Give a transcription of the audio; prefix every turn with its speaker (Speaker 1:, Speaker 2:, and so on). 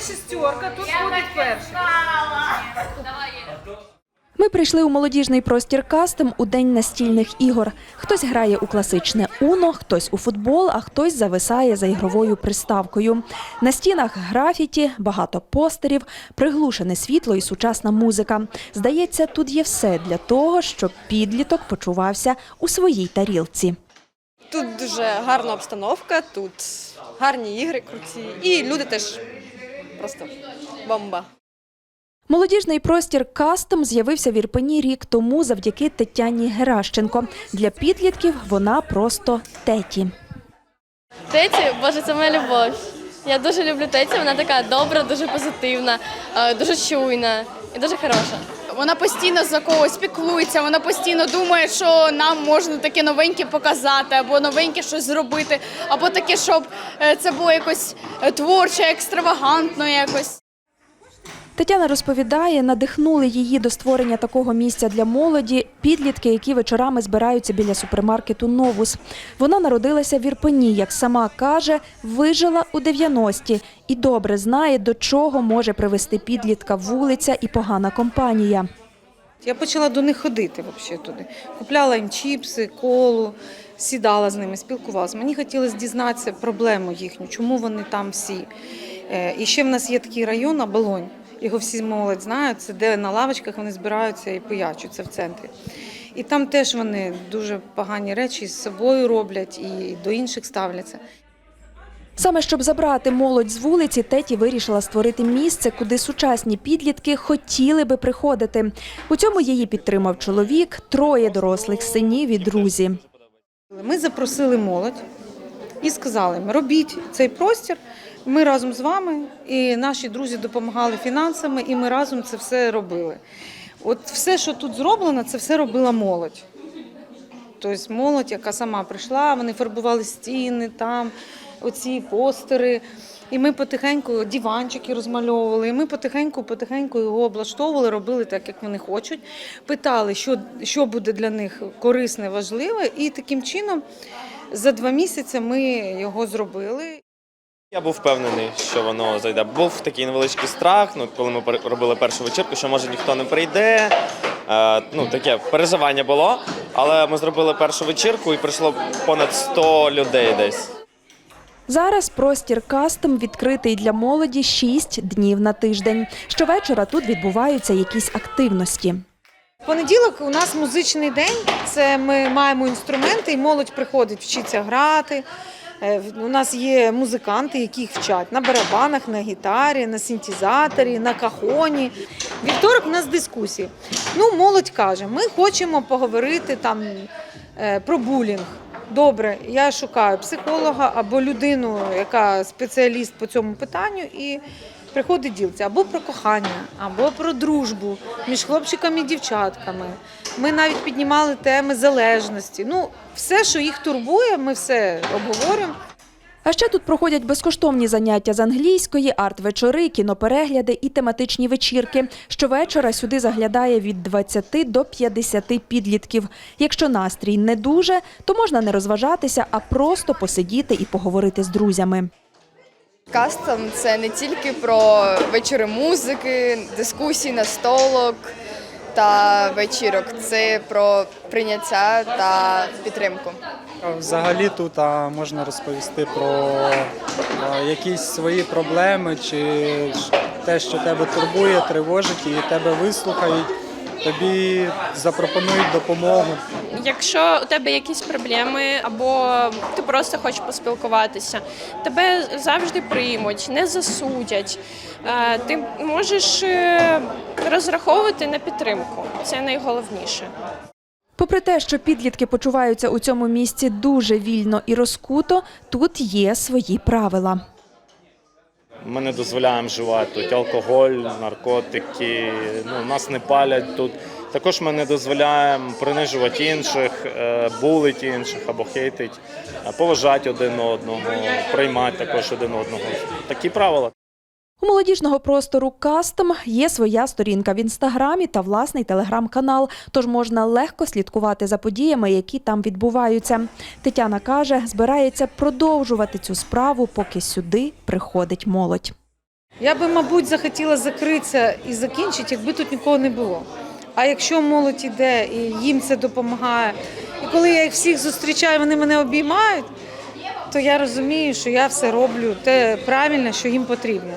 Speaker 1: шестерка, тут ходить перший.
Speaker 2: Ми прийшли у молодіжний простір кастом у день настільних ігор. Хтось грає у класичне уно, хтось у футбол, а хтось зависає за ігровою приставкою. На стінах графіті, багато постерів, приглушене світло і сучасна музика. Здається, тут є все для того, щоб підліток почувався у своїй тарілці.
Speaker 3: Тут дуже гарна обстановка, тут гарні ігри круті, і люди теж просто бомба.
Speaker 2: Молодіжний простір кастом з'явився в Ірпені рік тому завдяки Тетяні Геращенко. Для підлітків вона просто теті.
Speaker 4: Теті, боже, це моя любов. Я дуже люблю Теті, вона така добра, дуже позитивна, е, дуже чуйна і дуже хороша.
Speaker 5: Вона постійно за когось піклується, вона постійно думає, що нам можна таке новеньке показати, або новеньке щось зробити, або таке, щоб е, це було якось е, творче, екстравагантно якось.
Speaker 2: Тетяна розповідає, надихнули її до створення такого місця для молоді підлітки, які вечорами збираються біля супермаркету Новус. Вона народилася в Ірпені, як сама каже, вижила у 90-ті і добре знає, до чого може привести підлітка вулиця і погана компанія.
Speaker 1: Я почала до них ходити взагалі туди. Купляла їм чіпси, колу, сідала з ними, спілкувалася. Мені хотілося дізнатися проблему їхню, чому вони там всі. Е, І ще в нас є такий район Оболонь. Його всі молодь знають, це де на лавочках вони збираються і пиячуться в центрі. І там теж вони дуже погані речі з собою роблять і до інших ставляться.
Speaker 2: Саме щоб забрати молодь з вулиці, Теті вирішила створити місце, куди сучасні підлітки хотіли би приходити. У цьому її підтримав чоловік, троє дорослих синів і друзі.
Speaker 1: Ми запросили молодь і сказали: робіть цей простір. Ми разом з вами, і наші друзі допомагали фінансами, і ми разом це все робили. От все, що тут зроблено, це все робила молодь. Тобто молодь, яка сама прийшла, вони фарбували стіни, там оці постери. І ми потихеньку диванчики розмальовували, і ми потихеньку, потихеньку його облаштовували, робили так, як вони хочуть. Питали, що, що буде для них корисне, важливе, і таким чином за два місяці ми його зробили.
Speaker 6: Я був впевнений, що воно зайде. Був такий невеличкий страх, ну, коли ми робили першу вечірку, що може ніхто не прийде. Е, ну, таке переживання було. Але ми зробили першу вечірку і прийшло понад 100 людей десь.
Speaker 2: Зараз простір кастом відкритий для молоді 6 днів на тиждень. Щовечора тут відбуваються якісь активності.
Speaker 1: Понеділок у нас музичний день. Це ми маємо інструменти, і молодь приходить вчиться грати. Е, У нас є музиканти, які їх вчать на барабанах, на гітарі, на синтезаторі, на кахоні. Вівторок у нас дискусії. Ну, молодь каже, ми хочемо поговорити там е, про булінг. Добре, я шукаю психолога або людину, яка спеціаліст по цьому питанню, і приходить ділиться або про кохання, або про дружбу між хлопчиками і дівчатками. Ми навіть піднімали теми залежності. Ну, все, що їх турбує, ми все обговорюємо.
Speaker 2: А ще тут проходять безкоштовні заняття з англійської, арт-вечори, кіноперегляди і тематичні вечірки. Щовечора сюди заглядає від 20 до 50 підлітків. Якщо настрій не дуже, то можна не розважатися, а просто посидіти і поговорити з друзями.
Speaker 7: Кастом це не тільки про вечори музики, дискусії, настолок та вечірок. Це про прийняття та підтримку.
Speaker 8: Взагалі тут можна розповісти про якісь свої проблеми чи те, що тебе турбує, тривожить, і тебе вислухають, тобі запропонують допомогу.
Speaker 9: Якщо у тебе якісь проблеми, або ти просто хочеш поспілкуватися, тебе завжди приймуть, не засудять. Е, Ти можеш е, розраховувати на підтримку. Це найголовніше.
Speaker 2: Попри те, що підлітки почуваються у цьому місці дуже вільно і розкуто, тут є свої правила.
Speaker 6: Ми не дозволяємо вживати тут алкоголь, наркотики. Ну, нас не палять тут. Також ми не дозволяємо принижувати інших, булить інших або хейтить, поважати один одного, приймати також один одного. Такі правила.
Speaker 2: У молодіжного простору кастом є своя сторінка в інстаграмі та власний телеграм-канал, тож можна легко слідкувати за подіями, які там відбуваються. Тетяна каже, збирається продовжувати цю справу, поки сюди приходить молодь.
Speaker 1: Я би, мабуть, захотіла закритися і закінчити, якби тут нікого не було. А якщо молодь іде і їм це допомагає, і коли я їх всіх зустрічаю, вони мене обіймають, то я розумію, що я все роблю те правильне, що їм потрібно.